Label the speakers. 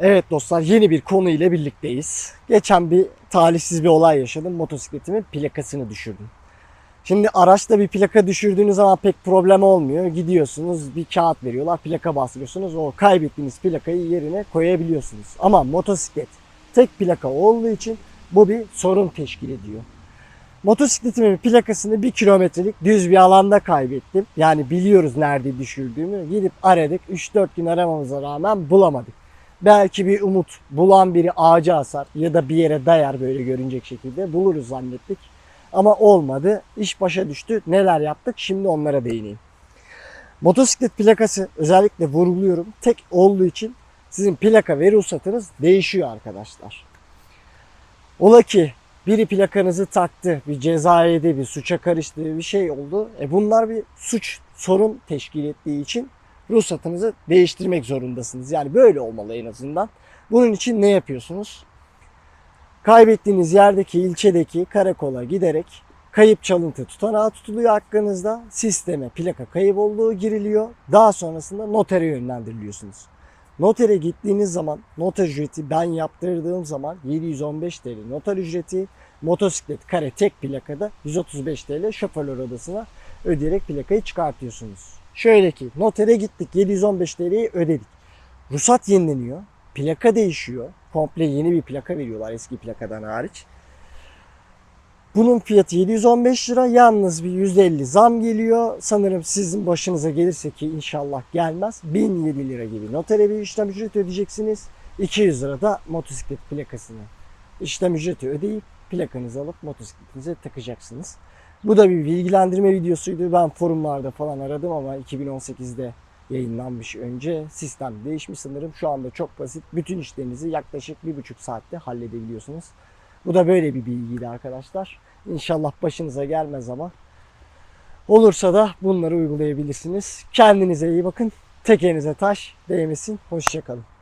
Speaker 1: Evet dostlar yeni bir konu ile birlikteyiz. Geçen bir talihsiz bir olay yaşadım. Motosikletimin plakasını düşürdüm. Şimdi araçta bir plaka düşürdüğünüz zaman pek problem olmuyor. Gidiyorsunuz bir kağıt veriyorlar plaka bastırıyorsunuz. O kaybettiğiniz plakayı yerine koyabiliyorsunuz. Ama motosiklet tek plaka olduğu için bu bir sorun teşkil ediyor. Motosikletimin plakasını bir kilometrelik düz bir alanda kaybettim. Yani biliyoruz nerede düşürdüğümü. Gidip aradık. 3-4 gün aramamıza rağmen bulamadık. Belki bir umut bulan biri ağaca asar ya da bir yere dayar böyle görünecek şekilde buluruz zannettik. Ama olmadı. İş başa düştü. Neler yaptık? Şimdi onlara değineyim. Motosiklet plakası özellikle vurguluyorum. Tek olduğu için sizin plaka ve ruhsatınız değişiyor arkadaşlar. Ola ki biri plakanızı taktı, bir ceza yedi, bir suça karıştı, bir şey oldu. E bunlar bir suç, sorun teşkil ettiği için ruhsatınızı değiştirmek zorundasınız. Yani böyle olmalı en azından. Bunun için ne yapıyorsunuz? Kaybettiğiniz yerdeki ilçedeki karakola giderek kayıp çalıntı tutanağı tutuluyor hakkınızda. Sisteme plaka kayıp olduğu giriliyor. Daha sonrasında notere yönlendiriliyorsunuz. Notere gittiğiniz zaman noter ücreti ben yaptırdığım zaman 715 TL noter ücreti motosiklet kare tek plakada 135 TL şoförler odasına ödeyerek plakayı çıkartıyorsunuz. Şöyle ki notere gittik 715 TL'yi ödedik. Ruhsat yenileniyor. Plaka değişiyor. Komple yeni bir plaka veriyorlar eski plakadan hariç. Bunun fiyatı 715 lira. Yalnız bir 150 zam geliyor. Sanırım sizin başınıza gelirse ki inşallah gelmez. 1007 lira gibi notere bir işlem ücreti ödeyeceksiniz. 200 lira da motosiklet plakasını işlem ücreti ödeyip plakanızı alıp motosikletinize takacaksınız. Bu da bir bilgilendirme videosuydu. Ben forumlarda falan aradım ama 2018'de yayınlanmış önce. Sistem değişmiş sanırım. Şu anda çok basit. Bütün işlerinizi yaklaşık bir buçuk saatte halledebiliyorsunuz. Bu da böyle bir bilgiydi arkadaşlar. İnşallah başınıza gelmez ama olursa da bunları uygulayabilirsiniz. Kendinize iyi bakın. Tekerinize taş değmesin. Hoşçakalın.